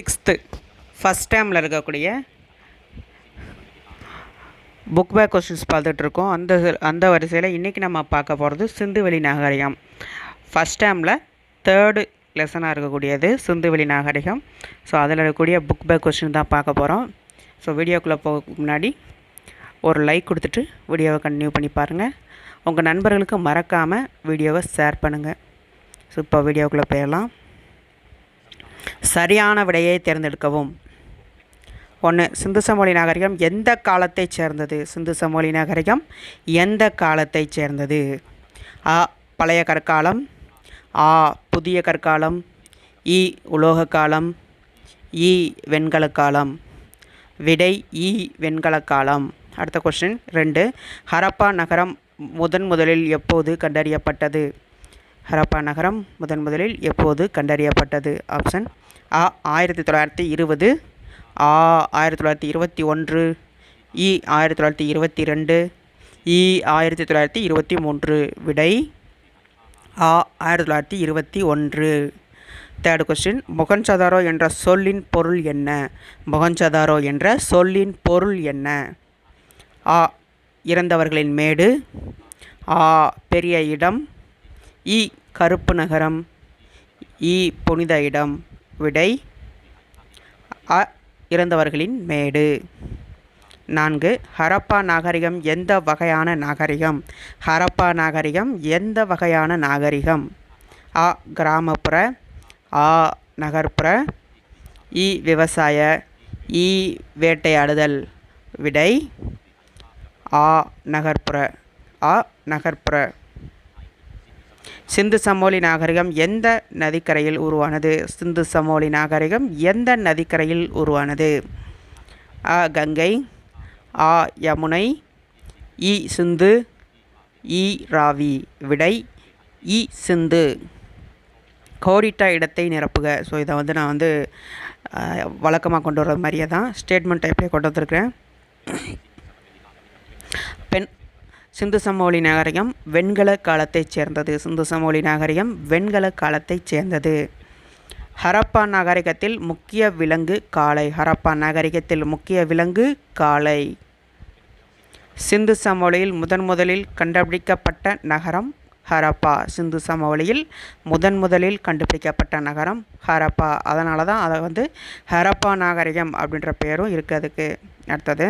Sixth first டேமில் இருக்கக்கூடிய book back questions பார்த்துட்ருக்கோம். அந்த அந்த வரிசையில் இன்றைக்கி நம்ம பார்க்க போகிறது சிந்துவெளி நாகரிகம். ஃபஸ்ட் டேமில் தேர்டு லெசனாக இருக்கக்கூடியது சிந்துவெளி நாகரிகம். ஸோ அதில் இருக்கக்கூடிய புக் பேக் கொஸ்டின் தான் பார்க்க போகிறோம் ஸோ வீடியோக்குள்ளே போக முன்னாடி ஒரு லைக் கொடுத்துட்டு வீடியோவை கண்டினியூ பண்ணி பாருங்கள் உங்கள் நண்பர்களுக்கு மறக்காமல் வீடியோவை ஷேர் பண்ணுங்கள் ஸோ இப்போ வீடியோக்குள்ளே போயிடலாம். சரியான விடையை தேர்ந்தெடுக்கவும். ஒன்று சிந்து சமவெளி நாகரிகம் எந்த காலத்தைச் சேர்ந்தது? சிந்து சமவெளி நாகரிகம் எந்த காலத்தைச் சேர்ந்தது? அ பழைய கற்காலம் ஆ புதிய கற்காலம் இ உலோக காலம் இ வெண்கல காலம். விடை இ வெண்கல காலம். அடுத்த கொஸ்டின் ரெண்டு ஹரப்பா நகரம் முதன் முதலில் எப்போது கண்டறியப்பட்டது? ஹரப்பா நகரம் முதன் முதலில் எப்போது கண்டறியப்பட்டது? ஆப்ஷன் ஆ ஆயிரத்தி தொள்ளாயிரத்தி இருபது ஆ ஆயிரத்தி தொள்ளாயிரத்தி இருபத்தி ஒன்று இ ஆயிரத்தி தொள்ளாயிரத்தி இருபத்தி ரெண்டு இ ஆயிரத்தி தொள்ளாயிரத்தி இருபத்தி மூன்று. விடை ஆ ஆயிரத்தி தொள்ளாயிரத்தி இருபத்தி ஒன்று. தேர்ட் கொஸ்டின் மொகன்சதாரோ என்ற சொல்லின் பொருள் என்ன? மொகன்சதாரோ என்ற சொல்லின் பொருள் என்ன? ஆ இறந்தவர்களின் மேடு. ஆ பெரிய இடம். இ கருப்பு நகரம் இ புனித இடம் விடை அ இறந்தவர்களின் மேடு. நான்கு ஹரப்பா நாகரிகம் எந்த வகையான நாகரிகம்? ஹரப்பா நாகரிகம் எந்த வகையான நாகரிகம்? அ கிராமப்புற ஆ நகர்ப்புற இ விவசாய இ வேட்டையாடுதல். விடை ஆ நகர்ப்புற ஆ நகர்ப்புற. சிந்து சமோலி நாகரிகம் எந்த நதிக்கரையில் உருவானது? சிந்து சமோலி நாகரிகம் எந்த நதிக்கரையில் உருவானது? அ கங்கை ஆ யமுனை இ சிந்து இ ராவி விடை இ சிந்து. கோடிட்ட இடத்தை நிரப்புக. ஸோ இதை வந்து நான் வந்து வழக்கமாக கொண்டு வர்ற மாதிரியே தான் ஸ்டேட்மெண்ட் டைப்லேயே கொண்டு வந்திருக்கிறேன். பெண் சிந்து சமவெளி நாகரிகம் வெண்கல காலத்தைச் சேர்ந்தது. சிந்து சமவெளி நாகரிகம் வெண்கல காலத்தைச் சேர்ந்தது. ஹரப்பா நாகரிகத்தில் முக்கிய விலங்கு காளை. ஹரப்பா நாகரிகத்தில் முக்கிய விலங்கு காளை. சிந்து சமவெளியில் முதன் முதலில் கண்டுபிடிக்கப்பட்ட நகரம் ஹரப்பா. சிந்து சமவெளியில் முதன் முதலில் கண்டுபிடிக்கப்பட்ட நகரம் ஹரப்பா. அதனால தான் அதை வந்து ஹரப்பா நாகரிகம் அப்படின்ற பேரும் இருக்குது அதுக்கு. அடுத்தது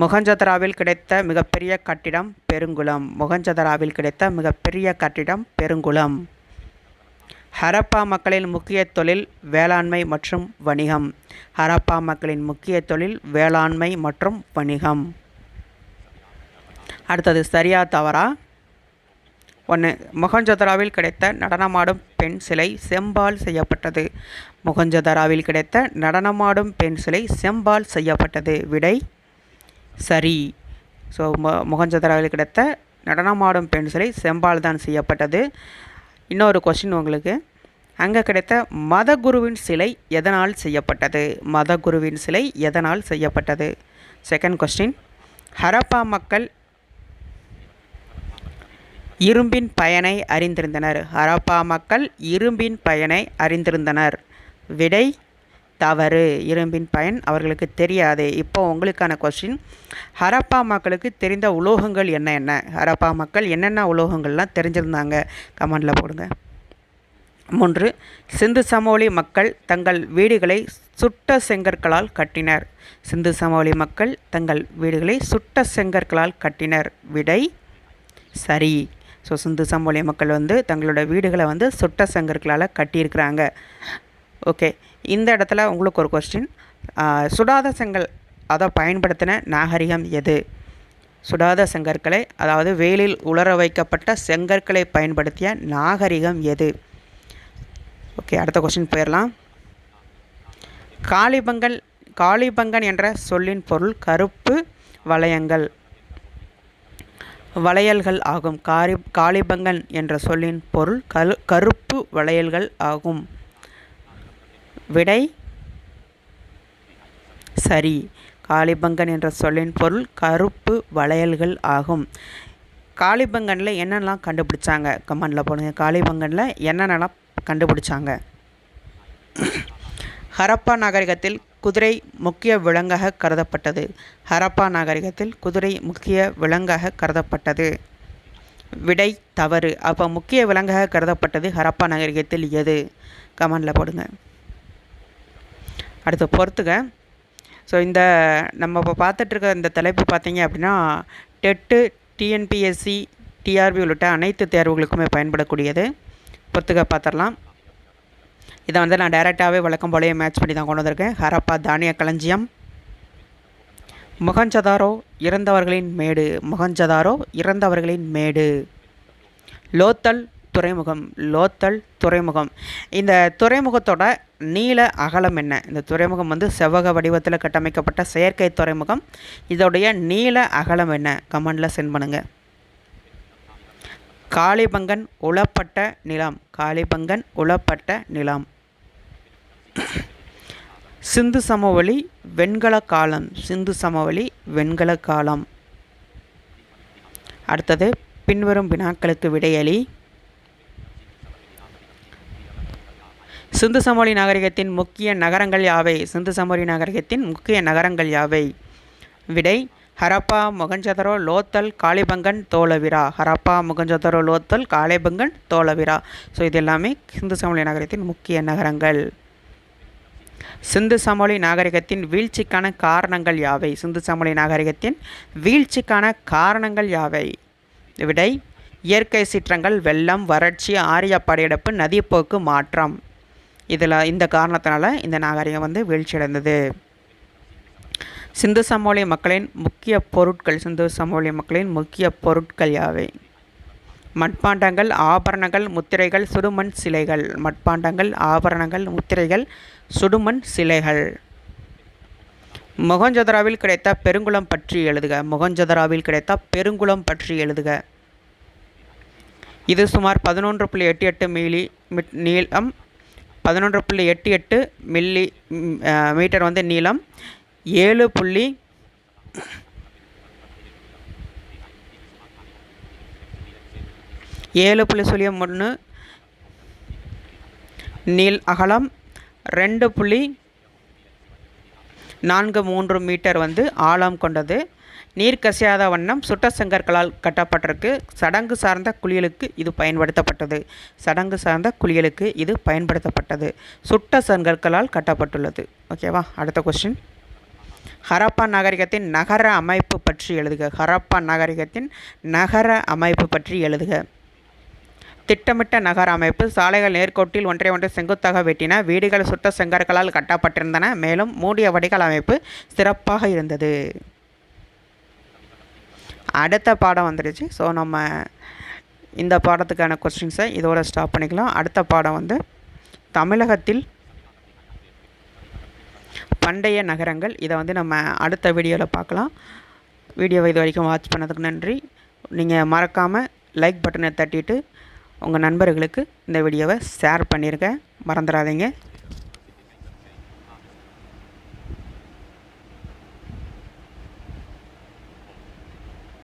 மொகஞ்சதராவில் கிடைத்த மிகப்பெரிய கட்டிடம் பெருங்குளம். மொகஞ்சதராவில் கிடைத்த மிகப்பெரிய கட்டிடம் பெருங்குளம். ஹரப்பா மக்களின் முக்கிய தொழில் வேளாண்மை மற்றும் வணிகம். ஹரப்பா மக்களின் முக்கிய தொழில் வேளாண்மை மற்றும் வணிகம். அடுத்தது சரியா தவறா? ஒன்று மொகஞ்சதராவில் கிடைத்த நடனமாடும் பெண் சிலை செம்பால் செய்யப்பட்டது. மொகஞ்சதராவில் கிடைத்த நடனமாடும் பெண் சிலை செம்பால் செய்யப்பட்டது. விடை சரி. ஸோ மொ மொகஞ்சதராவில் கிடைத்த நடனமாடும் பெண் சிலை செம்பால் தான் செய்யப்பட்டது. இன்னொரு கொஸ்டின் உங்களுக்கு. அங்கே கிடைத்த மதகுருவின் சிலை எதனால் செய்யப்பட்டது? மதகுருவின் சிலை எதனால் செய்யப்பட்டது? செகண்ட் கொஸ்டின் ஹரப்பா மக்கள் இரும்பின் பயனை அறிந்திருந்தனர். ஹரப்பா மக்கள் இரும்பின் பயனை அறிந்திருந்தனர். விடை தவறு இரும்பின் பயன் அவர்களுக்கு தெரியாது. இப்போ உங்களுக்கான கொஸ்டின் ஹரப்பா மக்களுக்கு தெரிந்த உலோகங்கள் என்ன என்ன? ஹரப்பா மக்கள் என்னென்ன உலோகங்கள்லாம் தெரிஞ்சிருந்தாங்க? கமெண்டில் போடுங்க. மூன்று சிந்து சமவெளி மக்கள் தங்கள் வீடுகளை சுட்ட செங்கற்களால் கட்டினர். சிந்து சமவெளி மக்கள் தங்கள் வீடுகளை சுட்ட செங்கற்களால் கட்டினர். விடை சரி. ஸோ சிந்து சமவெளி மக்கள் வந்து தங்களோட வீடுகளை வந்து சுட்ட செங்கற்களால் கட்டியிருக்கிறாங்க. ஓகே இந்த இடத்துல உங்களுக்கு ஒரு கொஸ்டின் சுடாத செங்கல் அதை பயன்படுத்தின நாகரிகம் எது? சுடாத செங்கற்களை அதாவது வெயிலில் உலர வைக்கப்பட்ட செங்கற்களை பயன்படுத்திய நாகரிகம் எது? ஓகே அடுத்த கொஸ்டின் போயிடலாம் காளிபங்கல் காளிபங்கன் என்ற சொல்லின் பொருள் கருப்பு வளையங்கள். வளையல்கள் ஆகும். காரி காளிபங்கன் என்ற சொல்லின் பொருள் கரு கருப்பு வளையல்கள் ஆகும். விடை சரி. காளிபங்கன் என்ற சொல்லின் பொருள் கருப்பு வளையல்கள் ஆகும். காளிபங்கனில் என்னென்னலாம் கண்டுபிடிச்சாங்க? கமெண்டில் போடுங்க. காளிபங்கனில் என்னென்னலாம் கண்டுபிடிச்சாங்க? ஹரப்பா நாகரிகத்தில் குதிரை முக்கிய விலங்காக கருதப்பட்டது. ஹரப்பா நாகரிகத்தில் குதிரை முக்கிய விலங்காக கருதப்பட்டது. விடை தவறு. அப்போ முக்கிய விலங்காக கருதப்பட்டது ஹரப்பா நாகரிகத்தில் எது? கமெண்டில் போடுங்க. அடுத்து பொறுத்துக. ஸோ இந்த நம்ம இப்போ பார்த்துட்ருக்க இந்த தலைப்பு பார்த்தீங்க அப்படின்னா டெட்டு டிஎன்பிஎஸ்சி டிஆர்பி உள்ளிட்ட அனைத்து தேர்வுகளுக்குமே பயன்படக்கூடியது. பொறுத்துக்க பார்த்துடலாம். இதை வந்து நான் டைரெக்டாகவே வழக்கம் போலயே மேட்ச் பண்ணி தான் கொண்டு வந்திருக்கேன். ஹரப்பா தானிய களஞ்சியம். முகஞ்சதாரோ இறந்தவர்களின் மேடு. முகஞ்சதாரோ இறந்தவர்களின் மேடு. லோத்தல் துறைமுகம் லோத்தல் துறைமுகம். இந்த துறைமுகத்தோட நீள அகலம் என்ன? இந்த துறைமுகம் வந்து செவ்வக வடிவத்தில் கட்டமைக்கப்பட்ட செயற்கை துறைமுகம். இதோடைய நீள அகலம் என்ன? கமெண்டில் சென்ட் பண்ணுங்கள் காளிபங்கன் உளப்பட்ட நிலம். காளிபங்கன் உளப்பட்ட நிலம். சிந்து சமவெளி வெண்கல காலம். சிந்து சமவெளி வெண்கல காலம். அடுத்தது பின்வரும் வினாக்களுக்கு விடையளி. சிந்து சமவெளி நாகரிகத்தின் முக்கிய நகரங்கள் யாவை? சிந்து சமவெளி நாகரிகத்தின் முக்கிய நகரங்கள் யாவை? விடை ஹரப்பா மொகஞ்சதரோ லோத்தல் காளிபங்கன் தோலவிரா. ஹரப்பா மொகஞ்சதரோ லோத்தல் காளிபங்கன் தோலவிரா. ஸோ இது எல்லாமே சிந்து சமவெளி நகரத்தின் முக்கிய நகரங்கள். சிந்து சமவெளி நாகரிகத்தின் வீழ்ச்சிக்கான காரணங்கள் யாவை? சிந்து சமவெளி நாகரிகத்தின் வீழ்ச்சிக்கான காரணங்கள் யாவை? விடை இயற்கை சீற்றங்கள் வெள்ளம் வறட்சி ஆரிய படையெடுப்பு நதிப்போக்கு மாற்றம். இதில் இந்த காரணத்தினால இந்த நாகரிகம் வந்து வீழ்ச்சியடைந்தது. சிந்து சமவெளி மக்களின் முக்கிய பொருட்கள் சிந்து சமவெளி மக்களின் முக்கிய பொருட்கள் யாவை? மட்பாண்டங்கள் ஆபரணங்கள் முத்திரைகள் சுடுமண் சிலைகள். மட்பாண்டங்கள் ஆபரணங்கள் முத்திரைகள் சுடுமண் சிலைகள். மொகஞ்சதராவில் கிடைத்த பெருங்குளம் பற்றி எழுதுக. மொகஞ்சதராவில் கிடைத்த பெருங்குளம் பற்றி எழுதுக. இது சுமார் பதினொன்று புள்ளி எட்டு எட்டு மில்லி நீளம் பதினொன்று புள்ளி எட்டு எட்டு மில்லி மீட்டர் வந்து நீளம். ஏழு புள்ளி ஏழு புள்ளி சுழியம் ஒன்று நீள் அகலம். ரெண்டு புள்ளி நான்கு மூன்று மீட்டர் வந்து ஆழம் கொண்டது. நீர் கசியாத வண்ணம் சுட்ட செங்கற்களால் கட்டப்பட்டிருக்கு. சடங்கு சார்ந்த குளியலுக்கு இது பயன்படுத்தப்பட்டது. சடங்கு சார்ந்த குளியலுக்கு இது பயன்படுத்தப்பட்டது. சுட்ட செங்கற்களால் கட்டப்பட்டுள்ளது ஓகேவா அடுத்த கொஸ்டின் ஹரப்பா நாகரிகத்தின் நகர அமைப்பு பற்றி எழுதுக. ஹரப்பா நாகரிகத்தின் நகர அமைப்பு பற்றி எழுதுக. திட்டமிட்ட நகர அமைப்பு சாலைகள் நேர்கோட்டில் ஒன்றை ஒன்று செங்குத்தாக வெட்டின வீடுகள் சுட்ட செங்கற்களால் கட்டப்பட்டிருந்தன. மேலும் மூடிய வடிகால் அமைப்பு சிறப்பாக இருந்தது. அடுத்த பாடம் வந்துடுச்சு. ஸோ நம்ம இந்த பாடத்துக்கான கொஸ்டின்ஸை இதோட ஸ்டாப் பண்ணிக்கலாம். அடுத்த பாடம் வந்து தமிழகத்தில் பண்டைய நகரங்கள். இதை வந்து நம்ம அடுத்த வீடியோவில் பார்க்கலாம். வீடியோவை இது வரைக்கும் வாட்ச் பண்ணதுக்கு நன்றி. நீங்கள் மறக்காமல் லைக் பட்டனை தட்டிட்டு உங்கள் நண்பர்களுக்கு இந்த வீடியோவை ஷேர் பண்ணியிருக்கேன் மறந்துடாதீங்க.